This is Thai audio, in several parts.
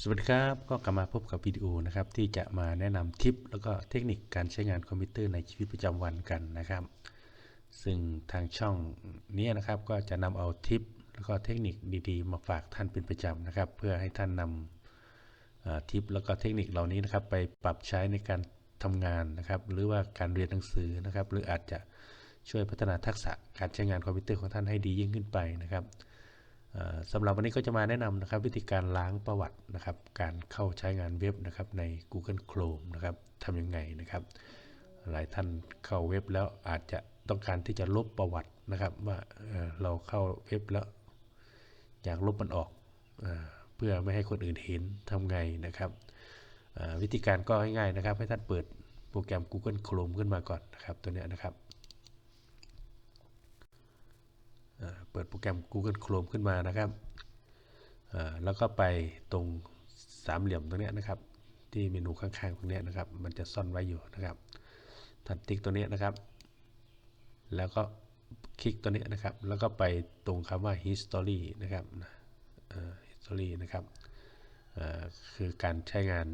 สวัสดีครับก็กลับมาพบกับวิดีโอนะครับที่จะมาแนะนำทิป แล้วก็เทคนิคการใช้งานคอมพิวเตอร์ในชีวิตประจำวันกันนะครับ ซึ่งทางช่องนี้นะครับก็จะนำเอาทิป แล้วก็เทคนิคดีๆ มาฝากท่านเป็นประจำนะครับ เพื่อให้ท่านนำเอ่อทิปแล้วก็เทคนิคเหล่านี้นะครับ ไปปรับใช้ในการทำงานนะครับ หรือว่าการเรียนหนังสือนะครับ หรืออาจจะช่วยพัฒนาทักษะการใช้งานคอมพิวเตอร์ของท่านให้ดียิ่งขึ้นไปนะครับ สำหรับวันนี้ก็จะมาแนะนำนะครับวิธีการล้างประวัตินะครับ การเข้าใช้งานเว็บนะครับใน Google Chrome นะครับทำยังไงนะครับ หลายท่านเข้าเว็บแล้วอาจจะต้องการที่จะลบประวัตินะครับ ว่าเเราเข้าเว็บแล้ว อยากลบมันออกเอเพื่อไม่ให้คนอื่นเห็นทำไงนะครับวิธีการก็ง่ายๆนะครับ ให้ท่านเปิดโปรแกรม Google Chrome ขึ้นมาก่อนนะครับตัวนี้นะครับ เอ่อเปิดโปรแกรม Google Chrome ขึ้นมานะครับ แล้วก็ไปตรงสามเหลี่ยมตรงนี้นะครับ ที่เมนูข้างๆตรงนี้นะครับ มันจะซ่อนไว้อยู่นะครับท่านติ๊กตัวนี้นะครับ แล้วก็คลิกตัวนี้นะครับ แล้วก็ไปตรงคำว่า history นะครับ history นะครับ คือการใช้งาน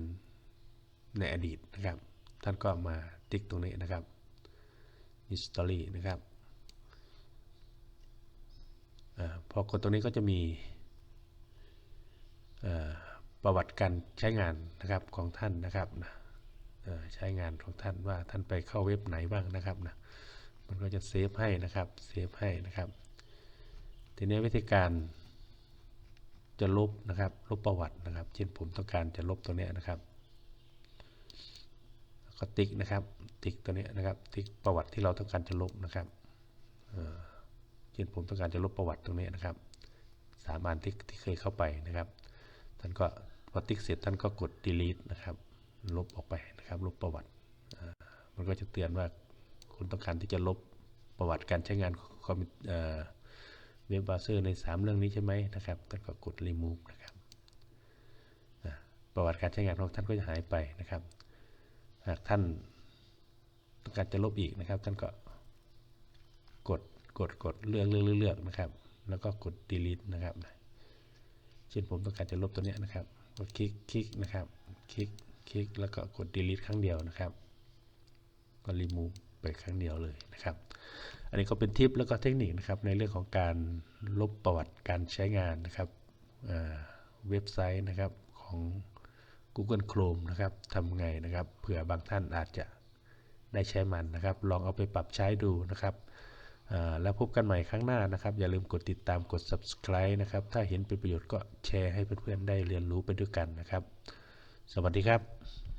ในอดีตนะครับ ท่านก็มาติ๊กตรงนี้นะครับ history นะครับ อา พอกดตรงนี้ก็จะมีประวัติการใช้งานนะครับของท่านนะครับนะใช้งานของท่านว่าท่านไปเข้าเว็บไหนบ้างนะครับนะมันก็จะเซฟให้นะครับเซฟให้นะครับ ทีนี้วิธีการจะลบนะครับลบประวัตินะครับ เช่นผมต้องการจะลบตัวนี้นะครับก็ติ๊กนะครับ ติ๊กตัวนี้นะครับ ติ๊กประวัติที่เราต้องการจะลบนะครับ เอ่อเช่นผมต้องการจะลบประวัติตรงนี้นะครับสามอันที่ที่เคยเข้าไปนะครับ ท่านก็พอติ๊กเสร็จท่านก็กด delete นะครับ ลบออกไปนะครับ ลบประวัติ มันก็จะเตือนว่าคุณต้องการที่จะลบประวัติการใช้งานคอมพิวเอ่อเว็บเบราว์เซอร์ใน 3 เรื่องนี้ใช่ไหมนะครับ ท่านก็กด remove นะครับประวัติการใช้งานของท่านก็จะหายไปนะครับ หากท่านต้องการจะลบอีกนะครับ ท่านก็กด กดกดเลือกเลือกเลือกนะครับ แล้วก็กด delete นะครับ เช่นผมต้องการจะลบตัวเนี้ยนะครับ ก็คลิกคลิกนะครับ คลิกคลิกแล้วก็กด delete ครั้งเดียวนะครับ ก็ remove ไปครั้งเดียวเลยนะครับ อันนี้ก็เป็นทิปแล้วก็เทคนิคนะครับในเรื่องของการลบประวัติการใช้งานนะครับเว็บไซต์นะครับของ Google Chrome นะครับทำไงนะครับ เผื่อบางท่านอาจจะได้ใช้มันนะครับ ลองเอาไปปรับใช้ดูนะครับ แล้วพบกันใหม่ครั้งหน้านะครับ อย่าลืมกดติดตามกด subscribe นะครับ ถ้าเห็นเป็นประโยชน์ก็แชร์ให้เพื่อนๆได้เรียนรู้ไปด้วยกันนะครับ สวัสดีครับ